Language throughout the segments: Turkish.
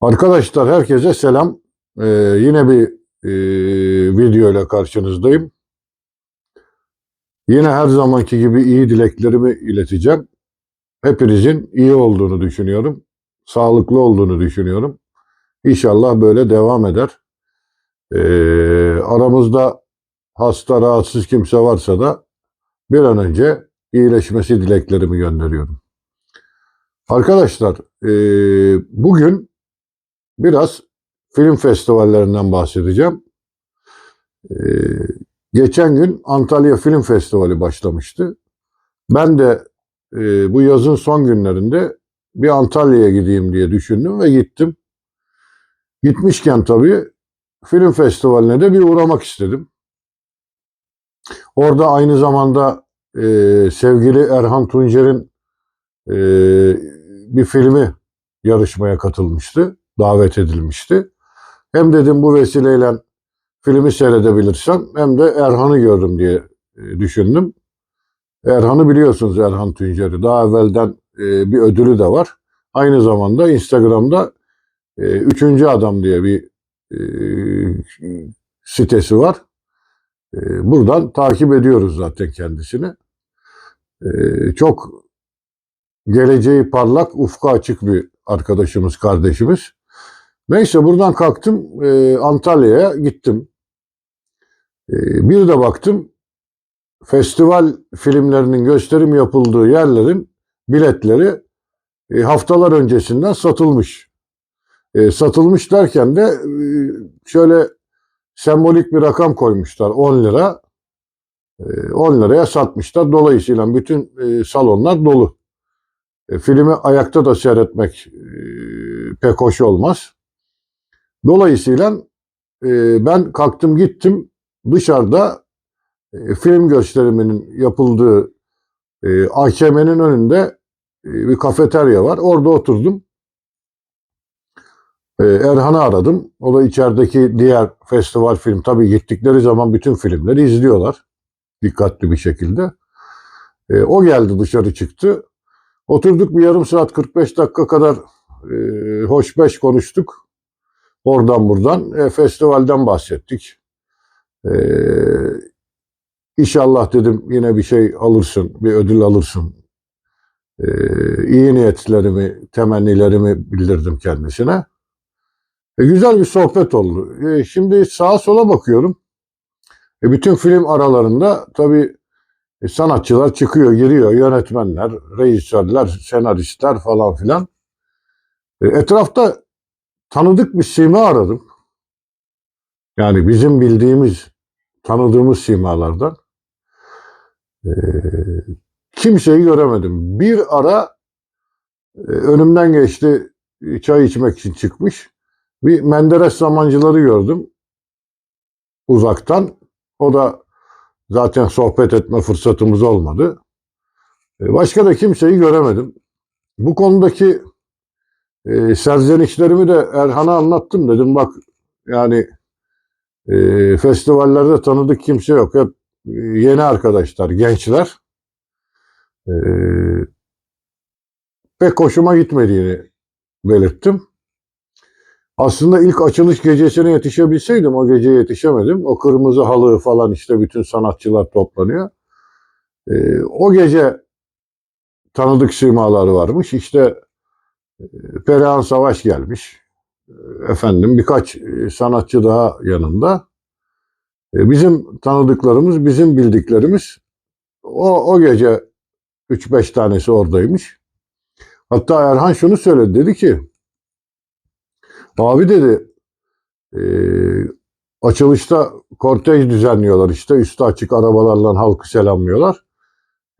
Arkadaşlar herkese selam. Ee, yine bir e, video ile karşınızdayım. Yine her zamanki gibi iyi dileklerimi ileteceğim. Hepinizin iyi olduğunu düşünüyorum. Sağlıklı olduğunu düşünüyorum. İnşallah böyle devam eder. Ee, aramızda hasta, rahatsız kimse varsa da bir an önce iyileşmesi dileklerimi gönderiyorum. Arkadaşlar, e, bugün biraz film festivallerinden bahsedeceğim. Ee, geçen gün Antalya Film Festivali başlamıştı. Ben de e, bu yazın son günlerinde bir Antalya'ya gideyim diye düşündüm ve gittim. Gitmişken tabii film festivaline de bir uğramak istedim. Orada aynı zamanda e, sevgili Erhan Tuncer'in e, bir filmi yarışmaya katılmıştı davet edilmişti. Hem dedim bu vesileyle filmi seyredebilirsem hem de Erhan'ı gördüm diye e, düşündüm. Erhan'ı biliyorsunuz Erhan Tuncer'i. Daha evvelden e, bir ödülü de var. Aynı zamanda Instagram'da e, Üçüncü Adam diye bir sitesi var. Buradan takip ediyoruz zaten kendisini. Çok geleceği parlak, ufku açık bir arkadaşımız, kardeşimiz. Neyse buradan kalktım e, Antalya'ya gittim. E, bir de baktım festival filmlerinin gösterim yapıldığı yerlerin biletleri e, haftalar öncesinden satılmış. E, satılmış derken de e, şöyle sembolik bir rakam koymuşlar 10 lira. E, 10 liraya satmışlar. Dolayısıyla bütün e, salonlar dolu. E, filmi ayakta da seyretmek e, pek hoş olmaz. Dolayısıyla e, ben kalktım gittim dışarıda e, film gösteriminin yapıldığı e, AKM'nin önünde e, bir kafeterya var. Orada oturdum. E, Erhan'ı aradım. O da içerideki diğer festival film. Tabii gittikleri zaman bütün filmleri izliyorlar. Dikkatli bir şekilde. E, o geldi dışarı çıktı. Oturduk bir yarım saat 45 dakika kadar e, hoş beş konuştuk. Oradan buradan e, festivalden bahsettik. E, inşallah dedim yine bir şey alırsın, bir ödül alırsın. E, iyi niyetlerimi, temennilerimi bildirdim kendisine. E, güzel bir sohbet oldu. E, şimdi sağa sola bakıyorum. E, bütün film aralarında tabii e, sanatçılar çıkıyor, giriyor, yönetmenler, rejisörler, senaristler falan filan. E, etrafta tanıdık bir sima aradım. Yani bizim bildiğimiz, tanıdığımız simalardan. E, kimseyi göremedim. Bir ara e, önümden geçti, çay içmek için çıkmış. Bir Menderes zamancıları gördüm uzaktan. O da zaten sohbet etme fırsatımız olmadı. Başka da kimseyi göremedim. Bu konudaki e, serzenişlerimi de Erhan'a anlattım. Dedim bak yani e, festivallerde tanıdık kimse yok. Hep e, yeni arkadaşlar, gençler. E, pek hoşuma gitmediğini belirttim. Aslında ilk açılış gecesine yetişebilseydim o gece yetişemedim. O kırmızı halı falan işte bütün sanatçılar toplanıyor. E, o gece tanıdık simalar varmış. İşte Perihan Savaş gelmiş. E, Efendim birkaç e, sanatçı daha yanında. E, Bizim tanıdıklarımız, bizim bildiklerimiz o, o gece 3-5 tanesi oradaymış. Hatta Erhan şunu söyledi. Dedi ki abi dedi e, açılışta kortej düzenliyorlar işte. Üstü açık arabalarla halkı selamlıyorlar.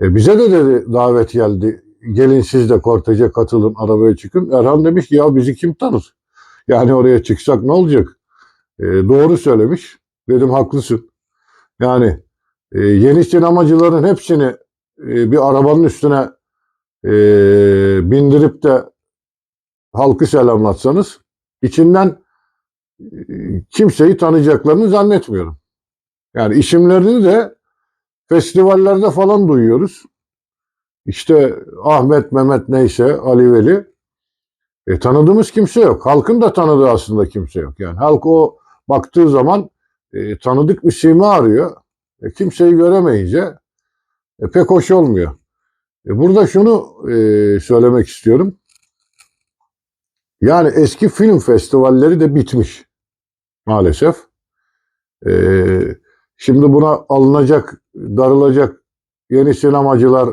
E, bize de dedi davet geldi. Gelin siz de korteje katılın, arabaya çıkın. Erhan demiş ki ya bizi kim tanır? Yani oraya çıksak ne olacak? E, doğru söylemiş. Dedim haklısın. Yani e, yeni sinemacıların hepsini e, bir arabanın üstüne e, bindirip de halkı selamlatsanız içinden e, kimseyi tanıyacaklarını zannetmiyorum. Yani isimlerini de festivallerde falan duyuyoruz. İşte Ahmet, Mehmet neyse Ali Veli. E, tanıdığımız kimse yok. Halkın da tanıdığı aslında kimse yok. Yani halk o baktığı zaman e, tanıdık bir sima arıyor. E, kimseyi göremeyince e, pek hoş olmuyor. E, burada şunu e, söylemek istiyorum. Yani eski film festivalleri de bitmiş maalesef. E, şimdi buna alınacak, darılacak yeni sinemacılar,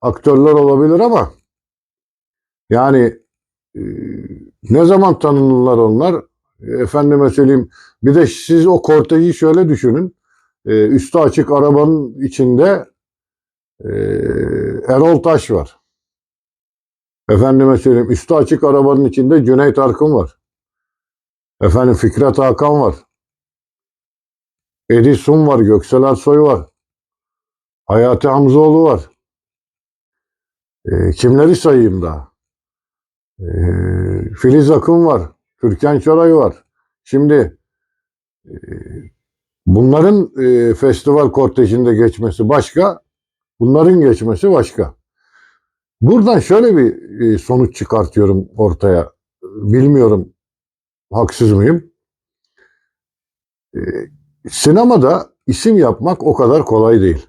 aktörler olabilir ama yani e, ne zaman tanınırlar onlar? Efendime söyleyeyim. Bir de siz o korteji şöyle düşünün. E, üstü açık arabanın içinde e, Erol Taş var. Efendime söyleyeyim. Üstü açık arabanın içinde Cüneyt Arkın var. Efendim Fikret Hakan var. Edison var. Göksel Ersoy var. Hayati Hamzoğlu var. E, kimleri sayayım daha? E, Filiz Akın var. Türkan Şoray var. Şimdi e, bunların e, festival kortejinde geçmesi başka, bunların geçmesi başka. Buradan şöyle bir e, sonuç çıkartıyorum ortaya. Bilmiyorum haksız mıyım? E, sinemada isim yapmak o kadar kolay değil.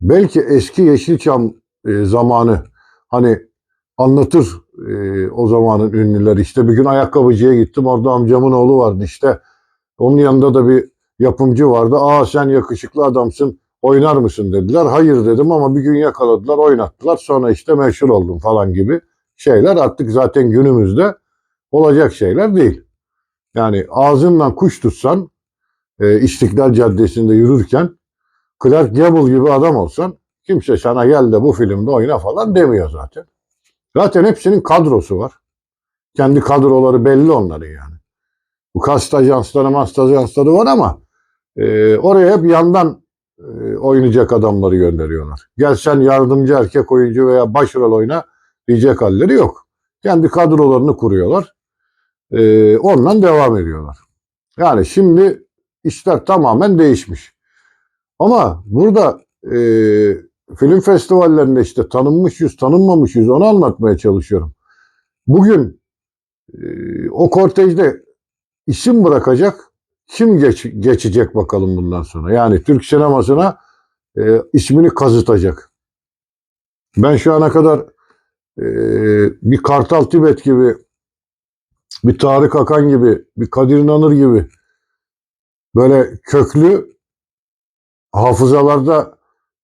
Belki eski Yeşilçam e, zamanı hani anlatır e, o zamanın ünlüleri. İşte bir gün ayakkabıcıya gittim. Orada amcamın oğlu vardı işte. Onun yanında da bir yapımcı vardı. Aa sen yakışıklı adamsın oynar mısın dediler. Hayır dedim ama bir gün yakaladılar oynattılar. Sonra işte meşhur oldum falan gibi şeyler artık zaten günümüzde olacak şeyler değil. Yani ağzından kuş tutsan e, İstiklal Caddesi'nde yürürken Clark Gable gibi adam olsan kimse sana gel de bu filmde oyna falan demiyor zaten. Zaten hepsinin kadrosu var. Kendi kadroları belli onların yani. Bu kast ajansları, mast ajansları var ama e, oraya hep yandan e, oynayacak adamları gönderiyorlar. Gel sen yardımcı erkek oyuncu veya başrol oyna diyecek halleri yok. Kendi kadrolarını kuruyorlar. E, ondan devam ediyorlar. Yani şimdi işler tamamen değişmiş. Ama burada e, film festivallerinde işte tanınmış yüz, tanınmamış yüz onu anlatmaya çalışıyorum. Bugün e, o kortejde isim bırakacak kim geç, geçecek bakalım bundan sonra. Yani Türk sinemasına e, ismini kazıtacak. Ben şu ana kadar e, bir Kartal Tibet gibi, bir Tarık Akan gibi, bir Kadir İnanır gibi böyle köklü hafızalarda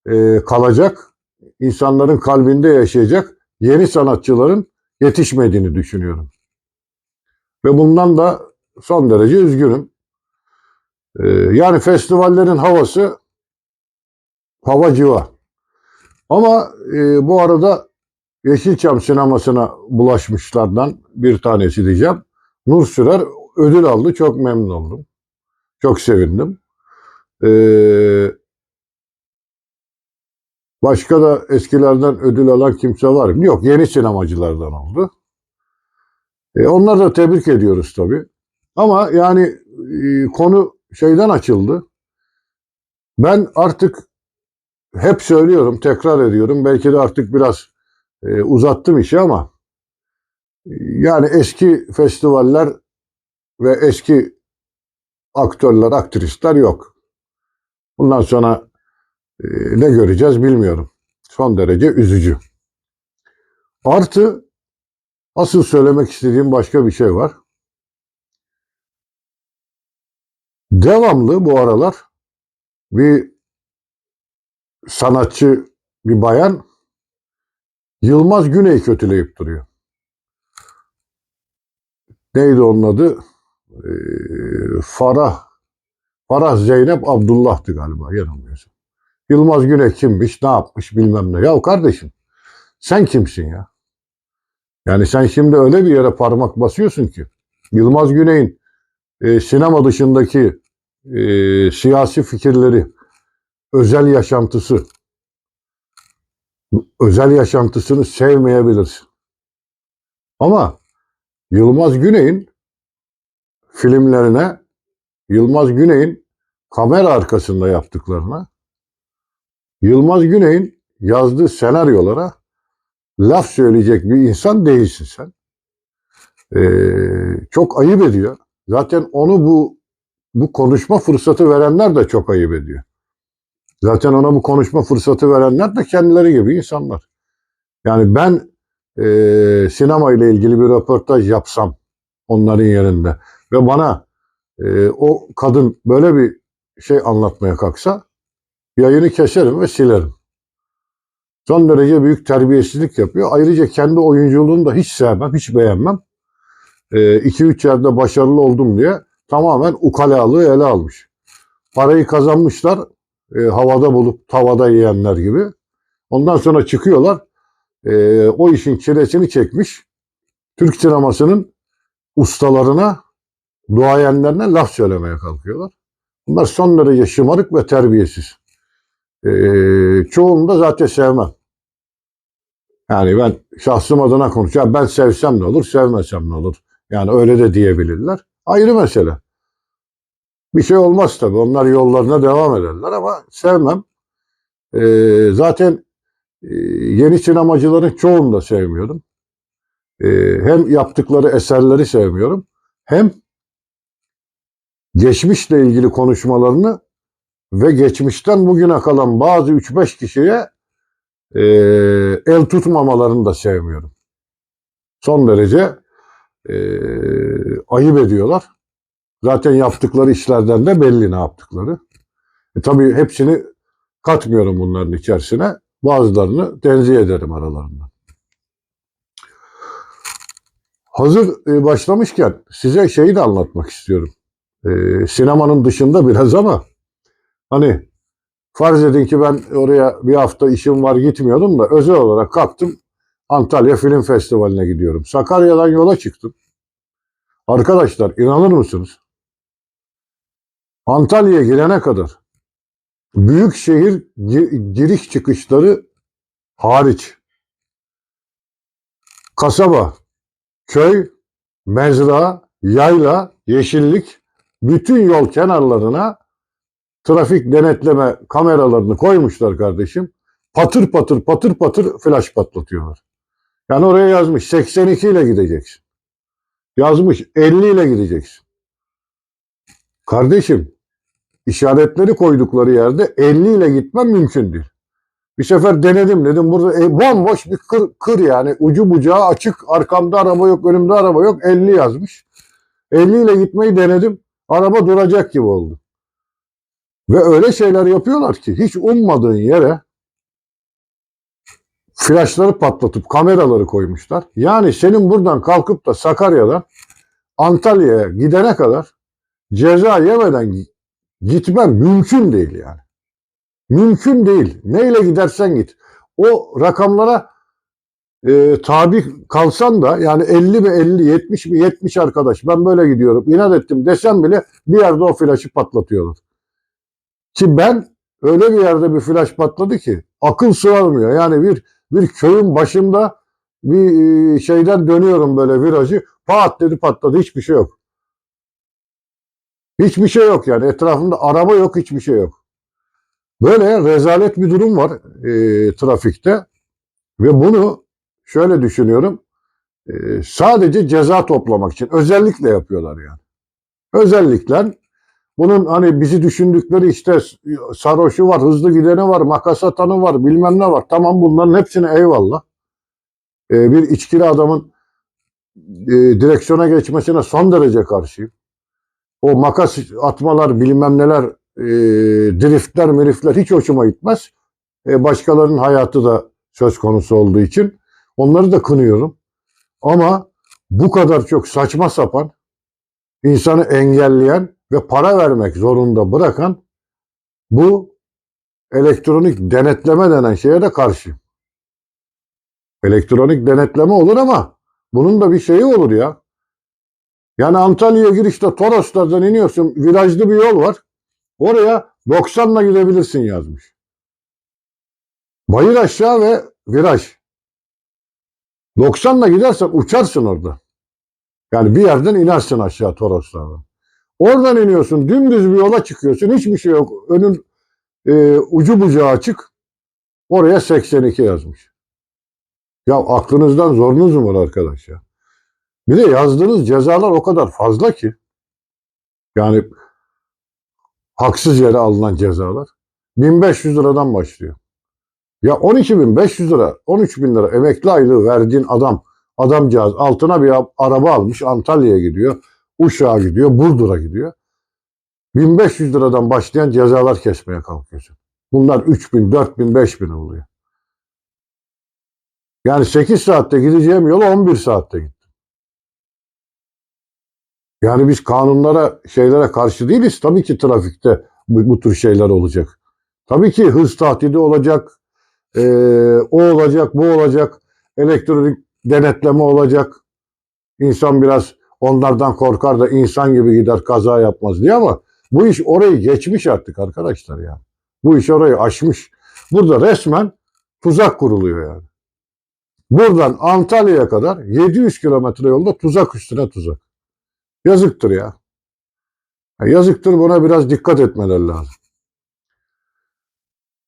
e, kalacak, insanların kalbinde yaşayacak yeni sanatçıların yetişmediğini düşünüyorum. Ve bundan da son derece üzgünüm. E, yani festivallerin havası hava civa. Ama e, bu arada Yeşilçam sinemasına bulaşmışlardan bir tanesi diyeceğim. Nur Sürer ödül aldı. Çok memnun oldum. Çok sevindim. Ee, başka da eskilerden ödül alan kimse var mı? Yok. Yeni sinemacılardan oldu. E, onları da tebrik ediyoruz tabii. Ama yani e, konu şeyden açıldı. Ben artık hep söylüyorum, tekrar ediyorum. Belki de artık biraz e, uzattım işi ama e, yani eski festivaller ve eski aktörler, aktrisler yok. Bundan sonra ne göreceğiz bilmiyorum. Son derece üzücü. Artı asıl söylemek istediğim başka bir şey var. Devamlı bu aralar bir sanatçı, bir bayan Yılmaz Güney kötüleyip duruyor. Neydi onun adı? Ee, Farah Farah Zeynep Abdullah'tı galiba yanılmıyorsam. Yılmaz Güney kimmiş, ne yapmış bilmem ne. Ya kardeşim sen kimsin ya? Yani sen şimdi öyle bir yere parmak basıyorsun ki Yılmaz Güney'in e, sinema dışındaki e, siyasi fikirleri, özel yaşantısı, özel yaşantısını sevmeyebilirsin. Ama Yılmaz Güney'in filmlerine, Yılmaz Güney'in kamera arkasında yaptıklarına, Yılmaz Güney'in yazdığı senaryolara laf söyleyecek bir insan değilsin sen. Ee, çok ayıp ediyor. Zaten onu bu bu konuşma fırsatı verenler de çok ayıp ediyor. Zaten ona bu konuşma fırsatı verenler de kendileri gibi insanlar. Yani ben e, sinema ile ilgili bir röportaj yapsam onların yerinde ve bana e, o kadın böyle bir şey anlatmaya kalksa yayını keserim ve silerim. Son derece büyük terbiyesizlik yapıyor. Ayrıca kendi oyunculuğunu da hiç sevmem, hiç beğenmem. 2-3 yerde başarılı oldum diye tamamen ukalalığı ele almış. Parayı kazanmışlar, e, havada bulup tavada yiyenler gibi. Ondan sonra çıkıyorlar, e, o işin çilesini çekmiş. Türk sinemasının ustalarına, duayenlerine laf söylemeye kalkıyorlar. Bunlar son derece şımarık ve terbiyesiz. E, çoğunu da zaten sevmem. Yani ben şahsım adına konuşuyorum. Ben sevsem ne olur, sevmesem ne olur. Yani öyle de diyebilirler. Ayrı mesele. Bir şey olmaz tabii. Onlar yollarına devam ederler ama sevmem. Ee, zaten e, yeni sinemacıların çoğunu da sevmiyorum. Ee, hem yaptıkları eserleri sevmiyorum. Hem geçmişle ilgili konuşmalarını ve geçmişten bugüne kalan bazı 3-5 kişiye e, el tutmamalarını da sevmiyorum. Son derece e, ayıp ediyorlar. Zaten yaptıkları işlerden de belli ne yaptıkları. E, tabii hepsini katmıyorum bunların içerisine. Bazılarını tenzih ederim aralarında. Hazır e, başlamışken size şeyi de anlatmak istiyorum. E, sinemanın dışında biraz ama hani farz edin ki ben oraya bir hafta işim var gitmiyordum da özel olarak kalktım Antalya Film Festivali'ne gidiyorum. Sakarya'dan yola çıktım. Arkadaşlar inanır mısınız? Antalya'ya girene kadar büyük şehir gi- giriş çıkışları hariç kasaba, köy, mezra, yayla, yeşillik bütün yol kenarlarına trafik denetleme kameralarını koymuşlar kardeşim. Patır patır patır patır flash patlatıyorlar. Yani oraya yazmış 82 ile gideceksin. Yazmış 50 ile gideceksin. Kardeşim işaretleri koydukları yerde 50 ile gitmem mümkün değil. Bir sefer denedim dedim burada e, bomboş bir kır, kır yani ucu bucağı açık arkamda araba yok önümde araba yok 50 yazmış. 50 ile gitmeyi denedim araba duracak gibi oldu. Ve öyle şeyler yapıyorlar ki hiç ummadığın yere flaşları patlatıp kameraları koymuşlar. Yani senin buradan kalkıp da Sakarya'dan Antalya'ya gidene kadar ceza yemeden gitmen mümkün değil yani. Mümkün değil. Neyle gidersen git. O rakamlara e, tabi kalsan da yani 50 mi 50, 70 mi 70 arkadaş ben böyle gidiyorum inat ettim desem bile bir yerde o flaşı patlatıyorlar. Ki ben öyle bir yerde bir flash patladı ki akıl sığarmıyor. Yani bir bir köyün başında bir e, şeyden dönüyorum böyle virajı pat dedi patladı hiçbir şey yok. Hiçbir şey yok yani etrafımda araba yok hiçbir şey yok. Böyle rezalet bir durum var e, trafikte ve bunu şöyle düşünüyorum e, sadece ceza toplamak için özellikle yapıyorlar yani. Özellikle bunun hani bizi düşündükleri işte sarhoşu var, hızlı gideni var, makas atanı var, bilmem ne var. Tamam bunların hepsine eyvallah. Ee, bir içkili adamın e, direksiyona geçmesine son derece karşıyım. O makas atmalar, bilmem neler, e, driftler, mirifler hiç hoşuma gitmez. E, başkalarının hayatı da söz konusu olduğu için onları da kınıyorum. Ama bu kadar çok saçma sapan, insanı engelleyen ve para vermek zorunda bırakan bu elektronik denetleme denen şeye de karşıyım. Elektronik denetleme olur ama bunun da bir şeyi olur ya. Yani Antalya'ya girişte Toroslardan iniyorsun, virajlı bir yol var. Oraya 90'la gidebilirsin yazmış. Bayır aşağı ve viraj. 90'la gidersen uçarsın orada. Yani bir yerden inersin aşağı Toroslardan. Oradan iniyorsun, dümdüz bir yola çıkıyorsun, hiçbir şey yok. Önün e, ucu bucağı açık. Oraya 82 yazmış. Ya aklınızdan zorunuz mu var arkadaş ya? Bir de yazdığınız cezalar o kadar fazla ki. Yani haksız yere alınan cezalar. 1500 liradan başlıyor. Ya 12.500 lira, 13.000 lira emekli aylığı verdiğin adam, adamcağız altına bir araba almış Antalya'ya gidiyor, Uşak'a gidiyor, Burdur'a gidiyor. 1500 liradan başlayan cezalar kesmeye kalkıyorsun. Bunlar 3000, 4000, 5000 oluyor. Yani 8 saatte gideceğim yola 11 saatte gittim. Yani biz kanunlara, şeylere karşı değiliz. Tabii ki trafikte bu, bu tür şeyler olacak. Tabii ki hız tahdidi olacak, ee, o olacak, bu olacak, elektronik denetleme olacak. İnsan biraz onlardan korkar da insan gibi gider kaza yapmaz diye ama bu iş orayı geçmiş artık arkadaşlar ya. Bu iş orayı aşmış. Burada resmen tuzak kuruluyor yani. Buradan Antalya'ya kadar 700 kilometre yolda tuzak üstüne tuzak. Yazıktır ya. ya. Yazıktır buna biraz dikkat etmeler lazım.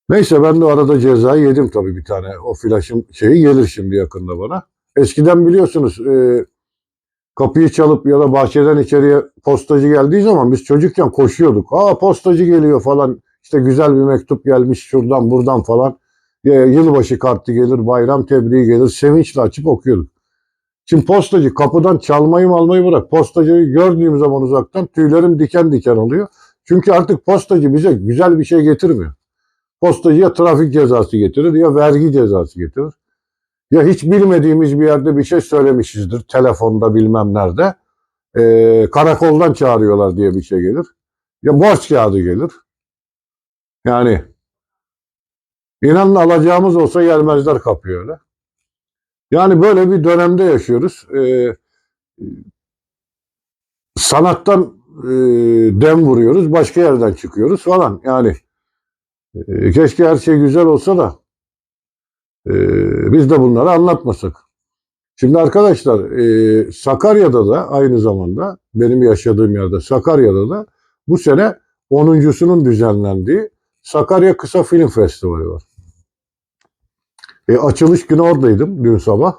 Neyse ben de arada cezayı yedim tabii bir tane. O flaşın şeyi gelir şimdi yakında bana. Eskiden biliyorsunuz e, kapıyı çalıp ya da bahçeden içeriye postacı geldiği zaman biz çocukken koşuyorduk. Aa postacı geliyor falan. İşte güzel bir mektup gelmiş şuradan buradan falan. E, yılbaşı kartı gelir, bayram tebriği gelir. Sevinçle açıp okuyorduk. Şimdi postacı kapıdan çalmayı almayı bırak. Postacıyı gördüğüm zaman uzaktan tüylerim diken diken oluyor. Çünkü artık postacı bize güzel bir şey getirmiyor. Postacı ya trafik cezası getirir ya vergi cezası getirir. Ya hiç bilmediğimiz bir yerde bir şey söylemişizdir. Telefonda bilmem nerede. Ee, karakoldan çağırıyorlar diye bir şey gelir. Ya borç kağıdı gelir. Yani inanın alacağımız olsa gelmezler kapıyor öyle. Yani böyle bir dönemde yaşıyoruz. Ee, sanattan e, dem vuruyoruz, başka yerden çıkıyoruz falan. Yani e, keşke her şey güzel olsa da e, biz de bunları anlatmasak. Şimdi arkadaşlar e, Sakarya'da da aynı zamanda benim yaşadığım yerde Sakarya'da da bu sene 10.sunun düzenlendiği Sakarya Kısa Film Festivali var. E, açılış günü oradaydım dün sabah.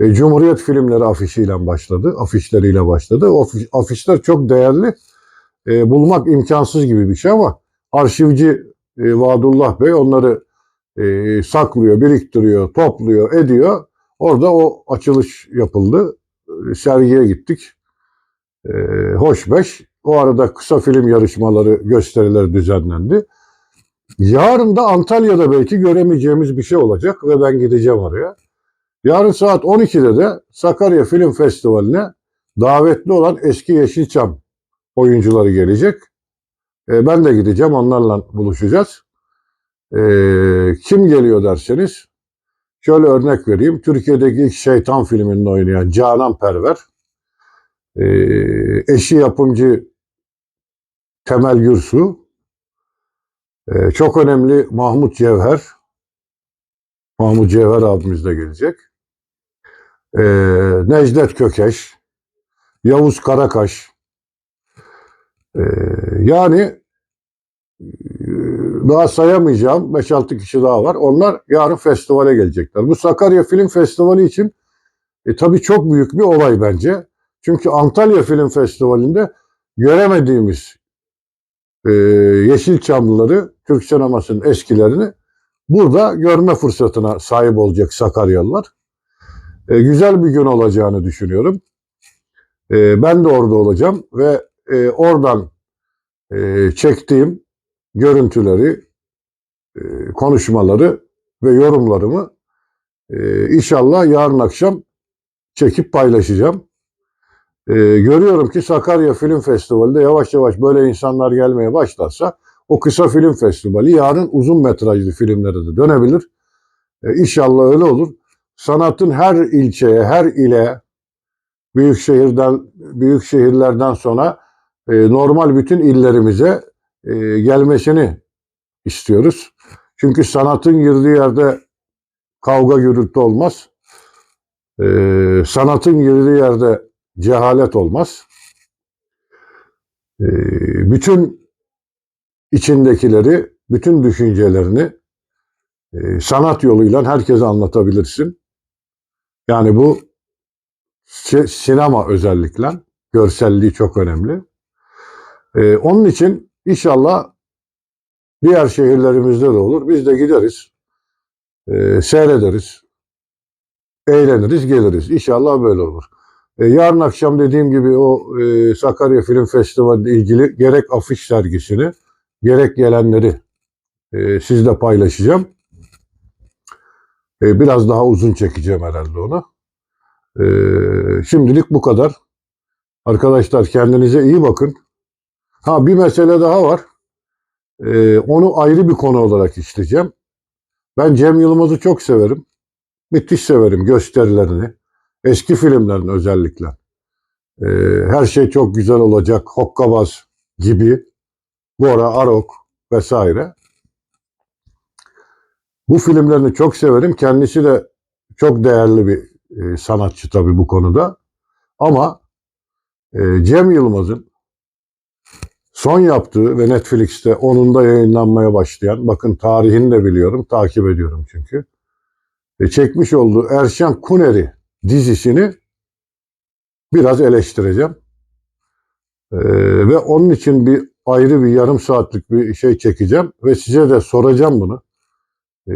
E, Cumhuriyet filmleri afişiyle başladı, afişleriyle başladı. O afiş- afişler çok değerli. E, bulmak imkansız gibi bir şey ama arşivci e, Vadullah Bey onları e, saklıyor, biriktiriyor, topluyor, ediyor. Orada o açılış yapıldı. E, sergiye gittik. E, hoş beş. O arada kısa film yarışmaları, gösterileri düzenlendi. Yarın da Antalya'da belki göremeyeceğimiz bir şey olacak ve ben gideceğim oraya. Yarın saat 12'de de Sakarya Film Festivali'ne davetli olan eski Yeşilçam oyuncuları gelecek. E, ben de gideceğim, onlarla buluşacağız. E, kim geliyor derseniz, şöyle örnek vereyim. Türkiye'deki ilk şeytan filminde oynayan Canan Perver, e, eşi yapımcı Temel Gürsu, e, çok önemli Mahmut Cevher, Mahmut Cevher abimiz de gelecek. E, Necdet Kökeş, Yavuz Karakaş, e, yani daha sayamayacağım 5-6 kişi daha var. Onlar yarın festivale gelecekler. Bu Sakarya Film Festivali için e, tabii çok büyük bir olay bence. Çünkü Antalya Film Festivali'nde göremediğimiz e, Yeşilçamlıları, Türk sinemasının eskilerini burada görme fırsatına sahip olacak Sakaryalılar. E, güzel bir gün olacağını düşünüyorum. E, ben de orada olacağım ve e, oradan e, çektiğim görüntüleri, e, konuşmaları ve yorumlarımı e, inşallah yarın akşam çekip paylaşacağım. E, görüyorum ki Sakarya Film Festivali'de yavaş yavaş böyle insanlar gelmeye başlarsa o kısa film festivali yarın uzun metrajlı filmlere de dönebilir. İnşallah öyle olur. Sanatın her ilçeye, her ile büyük şehirden büyük şehirlerden sonra normal bütün illerimize e, gelmesini istiyoruz. Çünkü sanatın girdiği yerde kavga gürültü olmaz. E, sanatın girdiği yerde cehalet olmaz. E, bütün içindekileri, bütün düşüncelerini e, sanat yoluyla herkese anlatabilirsin. Yani bu Si- Sinema özellikle. Görselliği çok önemli. Ee, onun için inşallah diğer şehirlerimizde de olur. Biz de gideriz. Ee, seyrederiz. Eğleniriz, geliriz. İnşallah böyle olur. Ee, yarın akşam dediğim gibi o e, Sakarya Film Festivali ile ilgili gerek afiş sergisini gerek gelenleri e, sizle paylaşacağım. E, biraz daha uzun çekeceğim herhalde onu. E, şimdilik bu kadar. Arkadaşlar kendinize iyi bakın. Ha bir mesele daha var. E, onu ayrı bir konu olarak işleyeceğim. Ben Cem Yılmaz'ı çok severim. Müthiş severim gösterilerini. Eski filmlerin özellikle. E, her şey çok güzel olacak. Hokkabaz gibi. Gora, Arok vesaire. Bu filmlerini çok severim. Kendisi de çok değerli bir e, sanatçı tabii bu konuda. Ama e, Cem Yılmaz'ın son yaptığı ve Netflix'te onun da yayınlanmaya başlayan, bakın tarihini de biliyorum, takip ediyorum çünkü. E, çekmiş olduğu Erşen Kuneri dizisini biraz eleştireceğim. E, ve onun için bir ayrı bir yarım saatlik bir şey çekeceğim ve size de soracağım bunu. E,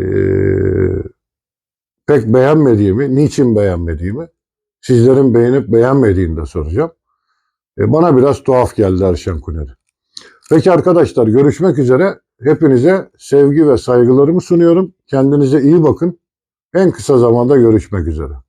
pek beğenmediğimi, niçin beğenmediğimi, sizlerin beğenip beğenmediğini de soracağım. E, bana biraz tuhaf geldi Erşen Kuneri. Peki arkadaşlar görüşmek üzere. Hepinize sevgi ve saygılarımı sunuyorum. Kendinize iyi bakın. En kısa zamanda görüşmek üzere.